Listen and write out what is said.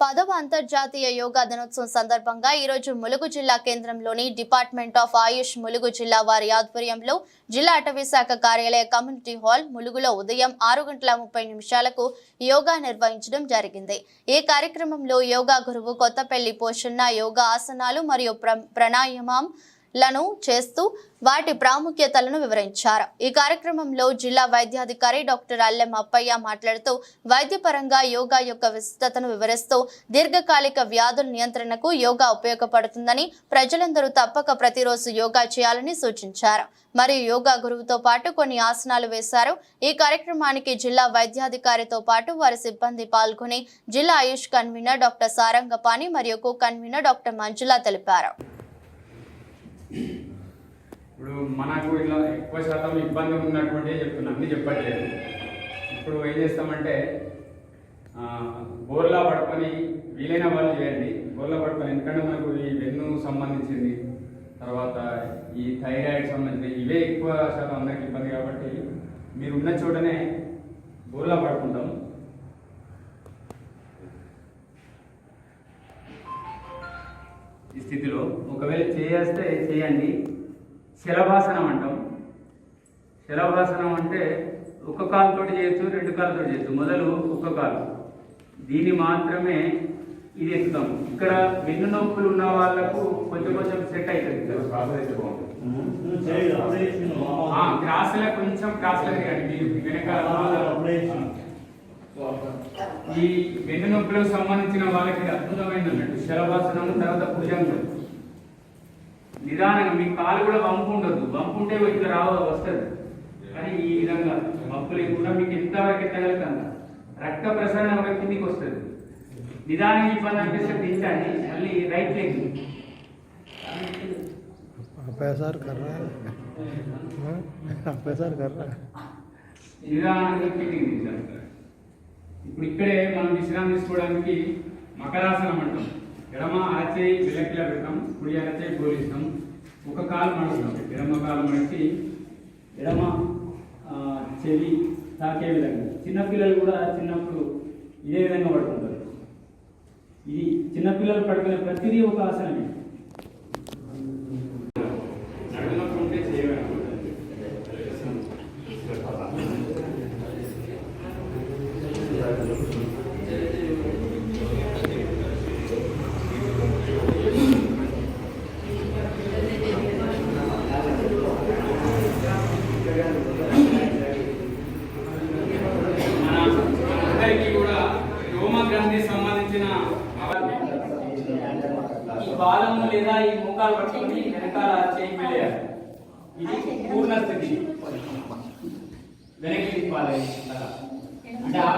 పదవ అంతర్జాతీయ యోగా దినోత్సవం సందర్భంగా ఈరోజు ములుగు జిల్లా కేంద్రంలోని డిపార్ట్మెంట్ ఆఫ్ ఆయుష్ ములుగు జిల్లా వారి ఆధ్వర్యంలో జిల్లా అటవీ శాఖ కార్యాలయ కమ్యూనిటీ హాల్ ములుగులో ఉదయం ఆరు గంటల ముప్పై నిమిషాలకు యోగా నిర్వహించడం జరిగింది. ఈ కార్యక్రమంలో యోగా గురువు కొత్తపల్లి పోషన్న యోగా ఆసనాలు మరియు ప్ర- ప్రాణాయామం లను చేస్తూ వాటి ప్రాముఖ్యతలను వివరించారు. ఈ కార్యక్రమంలో జిల్లా వైద్యాధికారి డాక్టర్ అల్లెం అప్పయ్య మాట్లాడుతూ వైద్యపరంగా యోగా యొక్క విస్తృతను వివరిస్తూ దీర్ఘకాలిక వ్యాధుల నియంత్రణకు యోగా ఉపయోగపడుతుందని ప్రజలందరూ తప్పక ప్రతిరోజు యోగా చేయాలని సూచించారు. మరియు యోగా గురువుతో పాటు కొన్ని ఆసనాలు వేశారు. ఈ కార్యక్రమానికి జిల్లా వైద్యాధికారితో పాటు వారి సిబ్బంది పాల్గొని జిల్లా ఆయుష్ కన్వీనర్ డాక్టర్ సారంగపాణి మరియు కో కన్వీనర్ డాక్టర్ మంజుల తెలిపారు. ఇప్పుడు మనకు ఇలా ఎక్కువ శాతం ఇబ్బంది ఉన్నటువంటి చెప్తున్నా అన్ని చెప్పట్లేదు ఇప్పుడు ఏం చేస్తామంటే బోర్లా పడుకొని వీలైన వాళ్ళు చేయండి. బోర్లా పడుకొని ఎందుకంటే మనకు ఈ వెన్ను సంబంధించింది తర్వాత ఈ థైరాయిడ్ సంబంధించిన ఇవే ఎక్కువ శాతం అందరికి ఇబ్బంది కాబట్టి మీరు ఉన్న చోటనే బోర్లా పడుకుంటాం. ఈ స్థితిలో ఒకవేళ చేస్తే చేయండి. శలభాసనం అంటాం. శలభాసనం అంటే ఒక కాలుతో చేయొచ్చు రెండు కాలుతో చేయొచ్చు. మొదలు ఒక కాలు. దీన్ని మాత్రమే ఇది ఎత్తుతాం. ఇక్కడ వెన్ను నొప్పులు ఉన్న వాళ్ళకు కొంచెం కొంచెం సెట్ అవుతుంది ఆ, క్రాస్లో కొంచెం క్రాస్లో వెనకాల ఈ వెన్ను నొప్పులకు సంబంధించిన వాళ్ళకి ఇది అద్భుతమైనది అన్నట్టు శలభాసనం తర్వాత భుజంగం నిదానంగా మీ కాలు కూడా వంపు ఉండదు వంపు ఉంటే ఇట్లా రావ వస్తుంది కానీ ఈ విధంగా వంపు లేకుండా మీకు ఎంతవరకు ఎత్తగలుగుతుంది రక్త ప్రసరణ ఒక కిందికి వస్తుంది నిదానంగా ఇబ్బంది అనిపిస్తే దించండి మళ్ళీ రైట్ లెగ్ आप ऐसा कर रहा है हाँ? आप ऐसा कर रहा है నిదానంగా కిందికి దించాలి ఇప్పుడు ఇక్కడే మనం విశ్రాంతి తీసుకోవడానికి మకరాసనం అంటాం. ఎడమ ఆచే విలకిలా పెడతాం కుడి ఆచే గోలిస్తాం ఒక కాలు మడుస్తాం ఎడమ కాలు మడిచి ఎడమ చెవి తాకే విధంగా. చిన్నపిల్లలు కూడా చిన్నప్పుడు ఇదే విధంగా పడుకుంటారు. ఇది చిన్నపిల్లలు పడుకునే ప్రతిదీ ఒక ఆసనమే. అందరికీ కూడా సంబంధించిన లేదా ఈ ముఖాలు పట్టుకొని వెనకాల చేయి వెళ్ళేయాలి ఇది పూర్ణ స్థితి వెనక్కి తిప్పాలి. అంటే